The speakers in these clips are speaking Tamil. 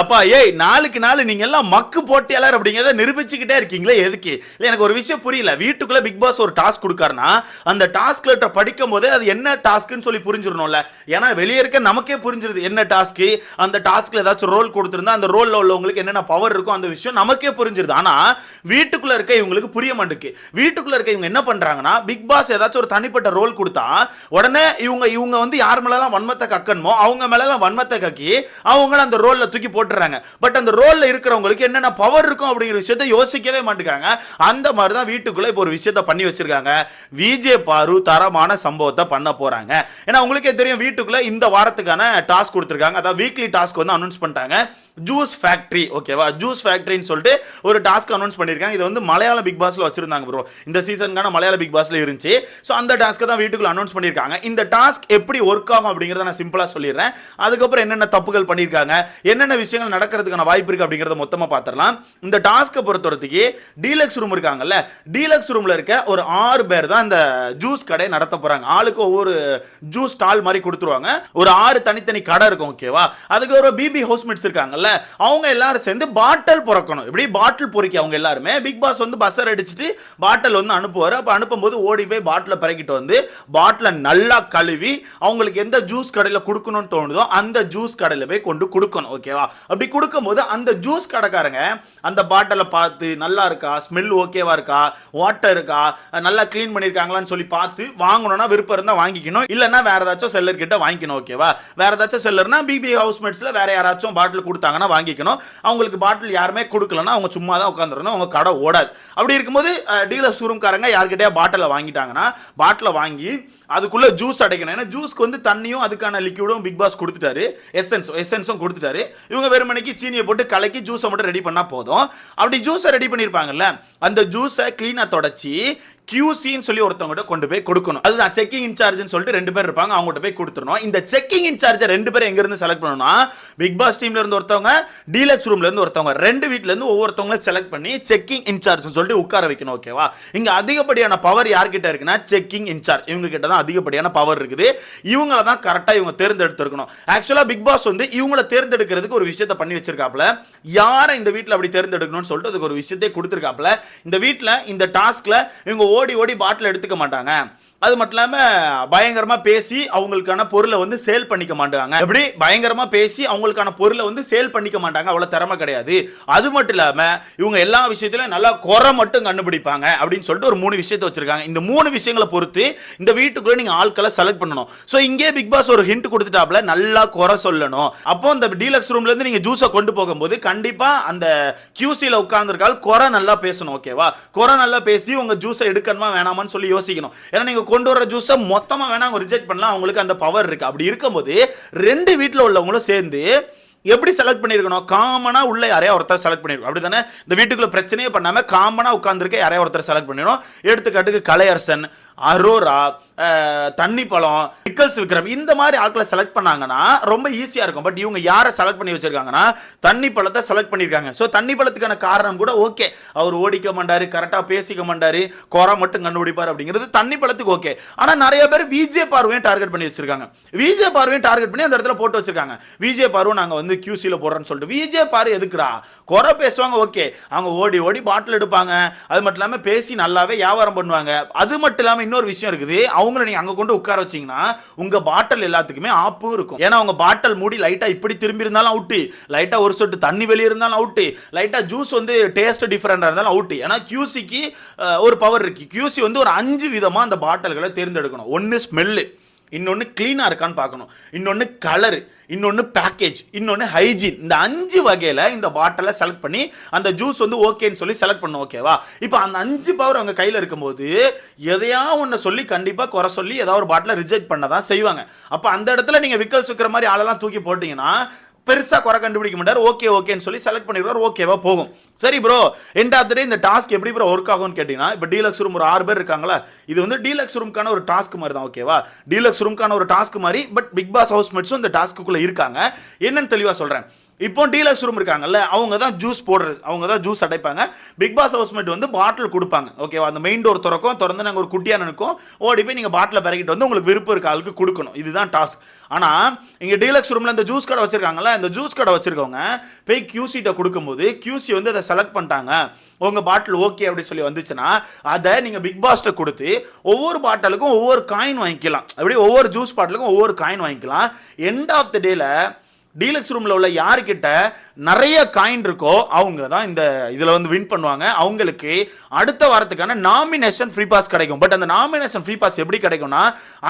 அப்பா ஏய் நாளுக்கு நாள் நீங்க எல்லாம் மக்கு போட்டியாளர் அப்படிங்கிறத நிரூபிச்சுக்கிட்டே இருக்கீங்களே எதுக்கு? இல்லை எனக்கு ஒரு விஷயம் புரியல. வீட்டுக்குள்ள பிக் பாஸ் ஒரு டாஸ்க் கொடுக்காருன்னா அந்த டாஸ்க் லெட்டர் படிக்கும் போதே அது என்ன டாஸ்க்னு சொல்லி புரிஞ்சிடணும்ல. ஏன்னா வெளியே இருக்க நமக்கே புரிஞ்சிருது என்ன டாஸ்க் அந்த டாஸ்க்ல ஏதாச்சும் ரோல் கொடுத்துருந்தா அந்த ரோல்ல உள்ளவங்களுக்கு என்னென்ன பவர் இருக்கும் அந்த விஷயம் நமக்கே புரிஞ்சிருது. ஆனா வீட்டுக்குள்ள இருக்க இவங்களுக்கு புரிய மாட்டுக்கு வீட்டுக்குள்ள இருக்க இவங்க என்ன பண்றாங்கன்னா பிக் பாஸ் ஏதாச்சும் ஒரு தனிப்பட்ட ரோல் கொடுத்தா உடனே இவங்க இவங்க வந்து யார் மேலாம் வன்மத்தை கக்கணுமோ அவங்க மேலாம் வன்மத்தை கக்கி அவங்கள அந்த ரோல்ல தூக்கி போட்டு போட்டுறாங்க. பட் அந்த ரோலில் இருக்கிறவங்களுக்கு என்னென்ன பவர் இருக்கும் அப்படிங்கிற விஷயத்த யோசிக்கவே மாட்டேங்காங்க அந்த மாதிரி தான் வீட்டுக்குள்ளே இப்போ ஒரு விஷயத்த பண்ணி வச்சிருக்காங்க. விஜே பாரு தரமான சம்பவத்தை பண்ண போகிறாங்க ஏன்னா உங்களுக்கே தெரியும் வீட்டுக்குள்ளே இந்த வாரத்துக்கான டாஸ்க் கொடுத்துருக்காங்க. அதாவது வீக்லி டாஸ்க் வந்து அனௌன்ஸ் பண்ணிட்டாங்க. ஜூஸ் ஃபேக்ட்ரி ஓகேவா ஜூஸ் ஃபேக்ட்ரின்னு சொல்லிட்டு ஒரு டாஸ்க் அனௌன்ஸ் பண்ணியிருக்காங்க. இது வந்து மலையாள பிக் பாஸில் வச்சிருந்தாங்க ப்ரோ இந்த சீசனுக்கான மலையாள பிக் பாஸில் இருந்துச்சு. ஸோ அந்த டாஸ்க்கை தான் வீட்டுக்குள்ள அனௌன்ஸ் பண்ணியிருக்காங்க. இந்த டாஸ்க் எப்படி ஒர்க் ஆகும் அப்படிங்கிறத நான் சிம்பிளாக சொல்லிடுறேன். அதுக்கப்புறம் என்னென்ன தப்புகள் பண்ணியிருக்காங்க? என்னென்ன விஷயம் விஷயங்கள் நடக்கிறதுக்கான வாய்ப்பு இருக்கு அப்படிங்கிறத மொத்தமா பார்த்துடலாம் இந்த டாஸ்க்கை பொறுத்தவரத்துக்கு டீலக்ஸ் ரூம் இருக்காங்கல்ல டீலக்ஸ் ரூம்ல இருக்க ஒரு ஆறு பேர் தான் இந்த ஜூஸ் கடை நடத்த போறாங்க. ஆளுக்கு ஒவ்வொரு ஜூஸ் ஸ்டால் மாதிரி கொடுத்துருவாங்க. ஒரு ஆறு தனித்தனி கடை இருக்கும் ஓகேவா அதுக்கு ஒரு பிபி ஹவுஸ்மேட்ஸ் இருக்காங்கல்ல அவங்க எல்லாரும் சேர்ந்து பாட்டில் பொறக்கணும். இப்படி பாட்டில் பொறிக்க அவங்க எல்லாருமே. பிக் பாஸ் வந்து பஸ்ஸர் அடிச்சுட்டு பாட்டில் வந்து அனுப்புவார். அப்போ அனுப்பும்போது ஓடி போய் பாட்டில் பிறக்கிட்டு வந்து பாட்டிலை நல்லா கழுவி அவங்களுக்கு எந்த ஜூஸ் கடையில் கொடுக்கணும்னு தோணுதோ அந்த ஜூஸ் கடையில் போய் கொண்டு கொடுக்கணும் ஓகேவா அப்படி கொடுக்கும்போது அந்த ஜூஸ் கடைக்காரங்க அந்த பாட்டிலை பார்த்து நல்லா இருக்கா? ஸ்மெல் ஓகேவா இருக்கா? வாட்டர் இருக்கா? நல்லா க்ளீன் பண்ணியிருக்காங்களான்னு சொல்லி பார்த்து வாங்கணும்னா விருப்பம் இருந்தால் வாங்கிக்கணும். இல்லைன்னா வேற ஏதாச்சும் செல்லர் கிட்ட வாங்கிக்கணும் ஓகேவா வேற ஏதாச்சும் செல்லர்னா பிபி ஹவுஸ்மேட்ஸில் வேற யாராச்சும் பாட்டில் கொடுத்தாங்கன்னா வாங்கிக்கணும். அவங்களுக்கு பாட்டில் யாருமே கொடுக்கலன்னா அவங்க சும்மா தான் உட்காந்துருந்தோம் அவங்க கடை ஓடாது. அப்படி இருக்கும்போது டீலர் ஷோரூம்காரங்க யார்கிட்டயா பாட்டிலை வாங்கிட்டாங்கன்னா பாட்டிலை வாங்கி அதுக்குள்ள ஜூஸ் அடைக்கணும். ஏன்னா ஜூஸ்க்கு வந்து தண்ணியும் அதுக்கான லிக்விடும் பிக் பாஸ் கொடுத்துட்டாரு. எசன்ஸ் எசன்ஸும் கொடுத்துட்டாரு. இவங்க வெறுமனைக்கு சீனியை போட்டு கலக்கி ஜூஸை மட்டும் ரெடி பண்ணால் போதும். அப்படி ஜூஸை ரெடி பண்ணியிருப்பாங்கல்ல அந்த ஜூஸை க்ளீனாக தொடச்சி கியூசின்னு சொல்லி ஒருத்தவங்ககிட்ட கொண்டு போய் கொடுக்கணும். அதுதான் செக்கிங் இன்சார்ஜ்னு சொல்லிட்டு ரெண்டு பேர் இருப்பாங்க அவங்ககிட்ட போய் கொடுத்துடணும். இந்த செக்கிங் இன்சார்ஜை ரெண்டு பேரும் எங்கேருந்து செலக்ட் பண்ணணும்னா பிக் பாஸ் டீம்ல இருந்து ஒருத்தவங்க டீலக்ஸ் ரூம்ல இருந்து ஒருத்தவங்க ரெண்டு வீட்ல இருந்து செலக்ட் பண்ணி செக்கிங் இன்சார்ஜ்னு சொல்லிட்டு உட்கார வைக்கணும் ஓகேவா இங்க அதிகப்படியான பவர் யார்கிட்ட இருக்குன்னா செக்கிங் இன்சார்ஜ் இவங்க கிட்ட தான் அதிகப்படியான பவர் இருக்குது. இவங்கள தான் கரெக்டாக இவங்க தேர்ந்தெடுத்திருக்கணும். ஆக்சுவலாக பிக் பாஸ் வந்து இவங்கள தேர்ந்தெடுக்கிறதுக்கு ஒரு விஷயத்தை பண்ணி வச்சிருக்காப்ல யாரை இந்த வீட்டில் அப்படி தேர்ந்தெடுக்கணும்னு சொல்லிட்டு அதுக்கு ஒரு விஷயத்தை கொடுத்துருக்காப்ல இந்த வீட்டில் இந்த டாஸ்க்ல இவங்க ஓடி ஓடி பாட்டில் எடுத்துக்க மாட்டாங்க. அது மட்டும் இல்லாமல் பயங்கரமாக பேசி அவங்களுக்கான பொருளை வந்து சேல் பண்ணிக்க மாட்டாங்க. எப்படி? பயங்கரமாக பேசி அவங்களுக்கான பொருளை வந்து சேல் பண்ணிக்க மாட்டாங்க. அவ்வளோ திறமை கிடையாது. அது மட்டும் இல்லாமல் இவங்க எல்லா விஷயத்திலும் நல்லா குறை மட்டும் கண்டுபிடிப்பாங்க அப்படின்னு சொல்லிட்டு ஒரு மூணு விஷயத்தை வச்சிருக்காங்க. இந்த மூணு விஷயங்களை பொறுத்து இந்த வீட்டுக்குள்ளே நீங்கள் ஆட்களை செலக்ட் பண்ணணும். ஸோ இங்கே பிக் பாஸ் ஒரு ஹிண்ட் கொடுத்துட்டாப்ல நல்லா குறை சொல்லணும். அப்போ இந்த டீலக்ஸ் ரூம்லேருந்து நீங்கள் ஜூஸை கொண்டு போகும்போது கண்டிப்பாக அந்த கியூசியில் உட்காந்துருக்கால் குறை நல்லா பேசணும் ஓகேவா குறை நல்லா பேசி உங்கள் ஜூஸை எடுக்கணுமா வேணாமான்னு சொல்லி யோசிக்கணும். ஏன்னா நீங்கள் கொண்டு வர ஜூஸை மொத்தமாக வேணா அவங்க ரிஜெக்ட் பண்ணலாம். அவங்களுக்கு அந்த பவர் இருக்கு. அப்படி இருக்கும்போது ரெண்டு வீட்டில் உள்ளவங்களும் சேர்ந்து எப்படி செலக்ட் பண்ணியிருக்கணும்? காமனாக உள்ள யாரையா ஒருத்தர் செலக்ட் பண்ணியிருக்கோம் அப்படி தானே இந்த வீட்டுக்குள்ள பிரச்சனையே பண்ணாமல் காமனாக உட்காந்துருக்க யாரையா ஒருத்தர் செலக்ட் பண்ணிடணும்? எடுத்துக்காட்டுக்கு கலையரசன் அரோரா தண்ணி பழம் நிக்கல்ஸ் விக்ரம் இந்த மாதிரி ஆட்களை செலக்ட் பண்ணாங்கன்னா ரொம்ப ஈஸியாக இருக்கும். பட் இவங்க யாரை செலக்ட் பண்ணி வச்சிருக்காங்கன்னா தண்ணி பழத்தை செலக்ட் பண்ணியிருக்காங்க ஸோ தண்ணி பழத்துக்கான காரணம் கூட ஓகே அவர் ஓடிக்க மாட்டார் கரெக்டாக பேசிக்க மாட்டார் குறை மட்டும் கண்டுபிடிப்பார் அப்படிங்கிறது தண்ணி பழத்துக்கு ஓகே ஆனால் நிறைய பேர் விஜே பார்வையும் டார்கெட் பண்ணி வச்சிருக்காங்க. விஜே பார்வையும் டார்கெட் பண்ணி அந்த இடத்துல போட்டு வச்சிருக்காங்க. விஜே பார்வை நாங்கள் வந்து கியூசியில் போடுறோன்னு சொல்லிட்டு. விஜே பார் எதுக்குடா? குறை பேசுவாங்க ஓகே அவங்க ஓடி ஓடி பாட்டில் எடுப்பாங்க. அது மட்டும் இல்லாமல் பேசி நல்லாவே வியாபாரம் பண்ணுவாங்க. அது மட்டும் இல்லாமல் இன்னொரு விஷயம் இருக்குது. அவங்கள நீங்கள் அங்கே கொண்டு உட்கார வச்சீங்கன்னா உங்கள் பாட்டில் எல்லாத்துக்குமே ஆப்பும் இருக்கும். ஏன்னா அவங்க பாட்டில் மூடி லைட்டாக இப்படி திரும்பி இருந்தாலும் அவுட்டு. லைட்டாக ஒரு சொட்டு தண்ணி வெளியே இருந்தாலும் அவுட்டு. லைட்டாக ஜூஸ் வந்து டேஸ்ட் டிஃப்ரெண்டாக இருந்தாலும் அவுட்டு. ஏன்னா கியூசிக்கு ஒரு பவர் இருக்குது கியூசி வந்து ஒரு அஞ்சு விதமாக அந்த பாட்டில்களை தேர்ந்தெடுக்கணும். ஒன்று ஸ்மெல்லு இன்னொன்று க்ளீனாக இருக்கான்னு பார்க்கணும். இன்னொன்று கலரு இன்னொன்று பேக்கேஜ் இன்னொன்று ஹைஜீன் இந்த அஞ்சு வகையில் இந்த பாட்டிலை செலக்ட் பண்ணி அந்த ஜூஸ் வந்து ஓகேன்னு சொல்லி செலக்ட் பண்ணும் ஓகேவா இப்போ அந்த அஞ்சு பவர் அவங்க கையில் இருக்கும்போது எதையா ஒன்று சொல்லி கண்டிப்பாக குறை சொல்லி ஏதாவது ஒரு பாட்டிலை ரிஜெக்ட் பண்ண தான் செய்வாங்க. அப்போ அந்த இடத்துல நீங்கள் விக்கல் சுக்கிற மாதிரி ஆளெல்லாம் தூக்கி போட்டிங்கன்னா பெருசாக குறை கண்டுபிடிக்க மாட்டார். ஓகே ஓகேன்னு சொல்லி செலக்ட் பண்ணிடுவார். ஓகேவா போகும். சரி ப்ரோ எண்ட் ஆஃப் இந்த டாஸ்க் எப்படி ப்ரோ ஒர்க் ஆகும்னு கேட்டிங்கன்னா இப்போ டீலக்ஸ் ரூம் ஒரு ஆறு பேர் இருக்காங்களா இது வந்து டீலக்ஸ் ரூம்க்கான ஒரு டாஸ்க் மாதிரி தான் ஓகேவா டீலக்ஸ் ரூம்க்கான ஒரு டாஸ்க் மாதிரி பட் பிக் பாஸ் ஹவுஸ் மேட்ஸும் இந்த டாஸ்க்குள்ளே இருக்காங்க. என்னன்னு தெளிவாக சொல்கிறேன் இப்போ டீலக்ஸ் ரூம் இருக்காங்கல்ல அவங்க தான் ஜூஸ் போடுறது அவங்க தான் ஜூஸ் அடைப்பாங்க. பிக் பாஸ் ஹவுஸ்மேட் வந்து பாட்டில் கொடுப்பாங்க ஓகேவா அந்த மெயின் டோர் திறக்கும் திறந்து நாங்கள் ஒரு குட்டியான இருக்கும் ஓடி போய் நீங்கள் பாட்டில் பிறகிட்டு வந்து உங்களுக்கு விருப்பம் இருக்க ஆளுக்கு கொடுக்கணும். இதுதான் டாஸ்க் ஆனால் இங்கே டீலக்ஸ் ரூமில் இந்த ஜூஸ் கடை வச்சுருக்காங்கல்ல இந்த ஜூஸ் கடை வச்சுருக்கவங்க போய் கியூசிட்ட கொடுக்கும்போது கியூசி வந்து அதை செலக்ட் பண்ணிட்டாங்க. உங்கள் பாட்டில் ஓகே அப்படி சொல்லி வந்துச்சுன்னா அதை நீங்கள் பிக் பாஸ்ட்டை கொடுத்து ஒவ்வொரு பாட்டிலுக்கும் ஒவ்வொரு காயின் வாங்கிக்கலாம். அப்படி ஒவ்வொரு ஜூஸ் பாட்டிலுக்கும் ஒவ்வொரு காயின் வாங்கிக்கலாம். எண்ட் ஆஃப் த டேல டீலக்ஸ் ரூமில் உள்ள யாருக்கிட்ட நிறைய காயின் இருக்கோ அவங்க தான் இந்த இதில் வந்து வின் பண்ணுவாங்க. அவங்களுக்கு அடுத்த வாரத்துக்கான நாமினேஷன் ஃப்ரீ பாஸ் கிடைக்கும். பட் அந்த நாமினேஷன் ஃப்ரீ பாஸ் எப்படி கிடைக்கும்னா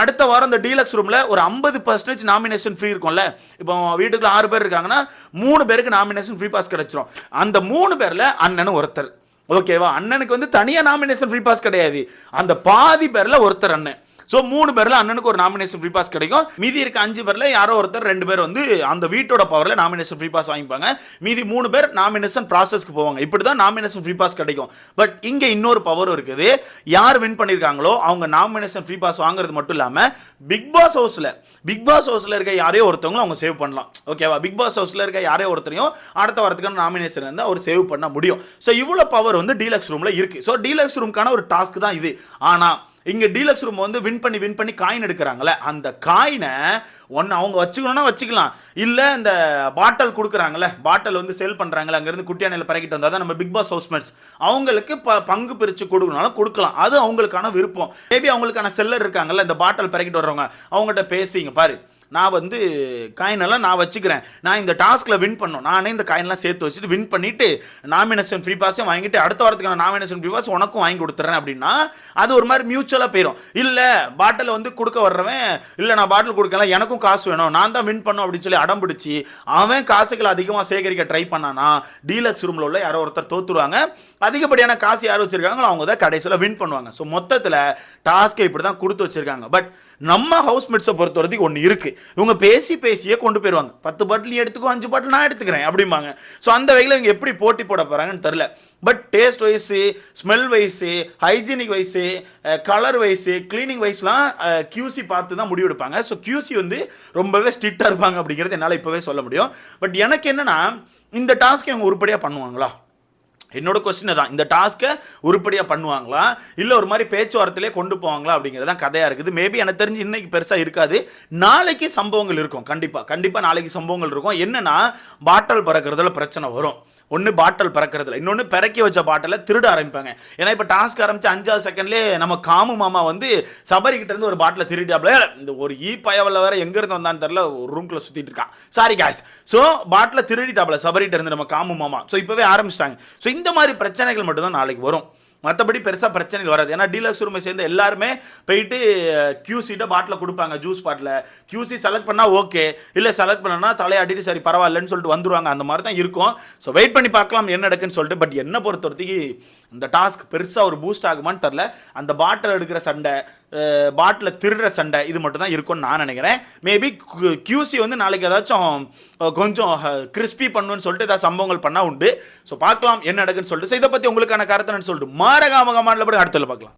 அடுத்த வாரம் இந்த டீலக்ஸ் ரூமில் ஒரு ஐம்பது பர்சன்டேஜ் நாமினேஷன் ஃப்ரீ இருக்கும்ல. இப்போ வீட்டுக்குள்ள ஆறு பேர் இருக்காங்கன்னா மூணு பேருக்கு நாமினேஷன் ஃப்ரீ பாஸ் கிடைச்சிரும். அந்த மூணு பேரில் அண்ணன் ஒருத்தர். ஓகேவா அண்ணனுக்கு வந்து தனியாக நாமினேஷன் ஃப்ரீ பாஸ் கிடையாது. அந்த பாதி பேரில் ஒருத்தர் அண்ணன். ஸோ மூணு பேரில் அண்ணனுக்கு ஒரு நாமினேஷன் ஃப்ரீ பாஸ் கிடைக்கும். மீதி இருக்க அஞ்சு பேரில் யாரோ ஒருத்தர் ரெண்டு பேர் வந்து அந்த வீட்டோட பவரில் நாமினேஷன் ஃப்ரீ பாஸ் வாங்கிப்பாங்க. மீதி மூணு பேர் நாமினேஷன் ப்ராசஸ்க்கு போவாங்க. இப்படி தான் நாமினேஷன் ஃப்ரீ பாஸ் கிடைக்கும். பட் இங்கே இன்னொரு பவரும் இருக்குது. யார் வின் பண்ணியிருக்காங்களோ அவங்க நாமினேஷன் ஃப்ரீ பாஸ் வாங்குறது மட்டும் இல்லாமல் பிக் பாஸ் ஹவுஸில் பிக் பாஸ் ஹவுஸில் இருக்க யாரையோ ஒருத்தவங்களும் அவங்க சேவ் பண்ணலாம். ஓகேவா பிக் பாஸ் ஹவுஸில் இருக்க யாரையோ ஒருத்தரையும் அடுத்த வாரத்துக்கான நாமினேஷன் வந்து அவர் சேவ் பண்ண முடியும். ஸோ இவ்வளோ பவர் வந்து டீலக்ஸ் ரூமில் இருக்குது ஸோ டீலக்ஸ் ரூம்க்கான ஒரு டாஸ்க் தான் இது. ஆனால் இங்கே டீலக்ஸ் ரூம் வந்து வின் பண்ணி வின் பண்ணி காயின் எடுக்கிறாங்கல்ல அந்த காயினை ஒன்று அவங்க வச்சுக்கணும்னா வச்சுக்கலாம். இல்லை இந்த பாட்டில் கொடுக்குறாங்களே பாட்டில் வந்து செல் பண்ணுறாங்களே அங்கேருந்து குட்டியானையில் பறக்கிட்டு வந்தால் தான் நம்ம பிக் பாஸ் ஹவுஸ்மேட்ஸ் அவங்களுக்கு ப பங்கு பிரித்து கொடுக்கணும்னாலும் கொடுக்கலாம். அது அவங்களுக்கான விருப்பம். மேபி அவங்களுக்கான செல்லர் இருக்காங்கல்ல இந்த பாட்டில் பறக்கிட்டு வர்றவங்க அவங்ககிட்ட பேசிங்க பாரு. நான் வந்து காயினெல்லாம் நான் வச்சுக்கிறேன். நான் இந்த டாஸ்கில் வின் பண்ணோம் நானே இந்த காயின்லாம் சேர்த்து வச்சுட்டு வின் பண்ணிவிட்டு நாமினேஷன் ஃப்ரீ பாஸையும் வாங்கிட்டு அடுத்த வாரத்துக்கான நாமினேஷன் ஃப்ரீ பாஸ் உனக்கும் வாங்கி கொடுத்துட்றேன் அப்படின்னா அது ஒரு மாதிரி மியூச்சுவலாக போயிடும் இல்லை பாட்டில் வந்து கொடுக்க வர்றவன் இல்லை நான் பாட்டில் கொடுக்கல எனக்கும் காசு வேணும். நான் தான் வின் பண்ணும் அப்படின்னு சொல்லி அடம் பிடிச்சி அவன் காசுகளை அதிகமாக சேகரிக்க ட்ரை பண்ணானா டீலக்ஸ் ரூமில் உள்ள யாரோ ஒருத்தர் தோத்துருவாங்க. அதிகப்படியான காசு யார் வச்சிருக்காங்களோ அவங்க தான் கடைசியில் வின் பண்ணுவாங்க. ஸோ மொத்தத்தில் டாஸ்க்கை இப்படி தான் கொடுத்து வச்சுருக்காங்க. பட் நம்ம ஹவுஸ்மேட்ஸை பொறுத்த வரைக்கும் ஒன்று இருக்குது இவங்க பேசி பேசியே கொண்டு போயிடுவாங்க பத்து பாட்டில் நீ எடுத்துக்கோ அஞ்சு பாட்டில் நான் எடுத்துக்கிறேன் அப்படிம்பாங்க. ஸோ அந்த வகையில் இவங்க எப்படி போட்டி போட போகிறாங்கன்னு தெரில but taste wise smell wise hygienic wise colour wise cleaning வைஸ்லாம் QC பார்த்து தான் முடிவெடுப்பாங்க ஸோ கியூசி வந்து ரொம்பவே ஸ்ட்ரிக்டாக இருப்பாங்க அப்படிங்கிறது என்னால் இப்போவே சொல்ல முடியும். பட் எனக்கு என்னன்னா இந்த டாஸ்க்கு இவங்க உருப்படியாக பண்ணுவாங்களா? என்னோட கொஸ்டின் தான் இந்த டாஸ்க்கை உருப்படியாக பண்ணுவாங்களா? இல்லை ஒரு மாதிரி பேச்சுவார்த்தையிலே கொண்டு போவாங்களா? அப்படிங்கிறது தான் கதையாக இருக்குது. மேபி எனக்கு தெரிஞ்சு இன்னைக்கு பெருசாக இருக்காது. நாளைக்கு சம்பவங்கள் இருக்கும். கண்டிப்பாக கண்டிப்பாக நாளைக்கு சம்பவங்கள் இருக்கும். என்னென்னா பாட்டல் பறக்கிறதுல பிரச்சனை வரும். ஒன்று பாட்டில் பிறக்கிறதுல இன்னொன்று பிறக்கி வச்ச பாட்டில் திருட ஆரம்பிப்பாங்க. ஏன்னா இப்போ டாஸ்க் ஆரம்பிச்சு அஞ்சாவது செகண்ட்லேயே நம்ம காமு மாமா வந்து சபரிக்கிட்ட இருந்து ஒரு பாட்டில் திருடியாப்ல இந்த ஒரு ஈ பயவில் வேற எங்கேருந்து வந்தான்னு தெரில ஒரு ரூம்குள்ள சுற்றிட்டு இருக்கான். சாரி காய்ஸ் ஸோ பாட்டில் திருடிட்டாப்ல சபரிட்ட இருந்து நம்ம காமு மாமா. ஸோ இப்போவே ஆரம்பிச்சிட்டாங்க. ஸோ இந்த மாதிரி பிரச்சனைகள் மட்டும்தான் நாளைக்கு வரும். மற்றபடி பெருசாக பிரச்சனைகள் வராது. ஏன்னா டீலக்ஸ் ரூமை சேர்ந்த எல்லாருமே போயிட்டு கியூசிட்ட பாட்டில் கொடுப்பாங்க ஜூஸ் பாட்டில் கியூசி செலக்ட் பண்ணால் ஓகே இல்லை செலக்ட் பண்ணனா தலையாட்டிட்டு சரி பரவாயில்லன்னு சொல்லிட்டு வந்துருவாங்க. அந்த மாதிரி தான் இருக்கும். ஸோ வெயிட் பண்ணி பார்க்கலாம் என்ன நடக்குன்னு சொல்லிட்டு பட் என்ன பொறுத்த வரைக்கும் இந்த டாஸ்க் பெருசாக ஒரு பூஸ்ட் ஆகுமான்னு தெரில அந்த பாட்டில் எடுக்கிற சண்டை பாட்டில் திருடுற சண்டை இது மட்டும் தான் இருக்கும்னு நான் நினைக்கிறேன். மேபி கியூசி வந்து நாளைக்கு ஏதாச்சும் கொஞ்சம் கிறிஸ்பி பண்ணுன்னு சொல்லிட்டு ஏதாவது சம்பவங்கள் பண்ணால் உண்டு. ஸோ பார்க்கலாம் என்ன நடக்குன்னு சொல்லிட்டு. ஸோ இதை பற்றி உங்களுக்கான கருத்துன்னு சொல்லிட்டு மாரகாமகமான அடுத்தல பார்க்கலாம்.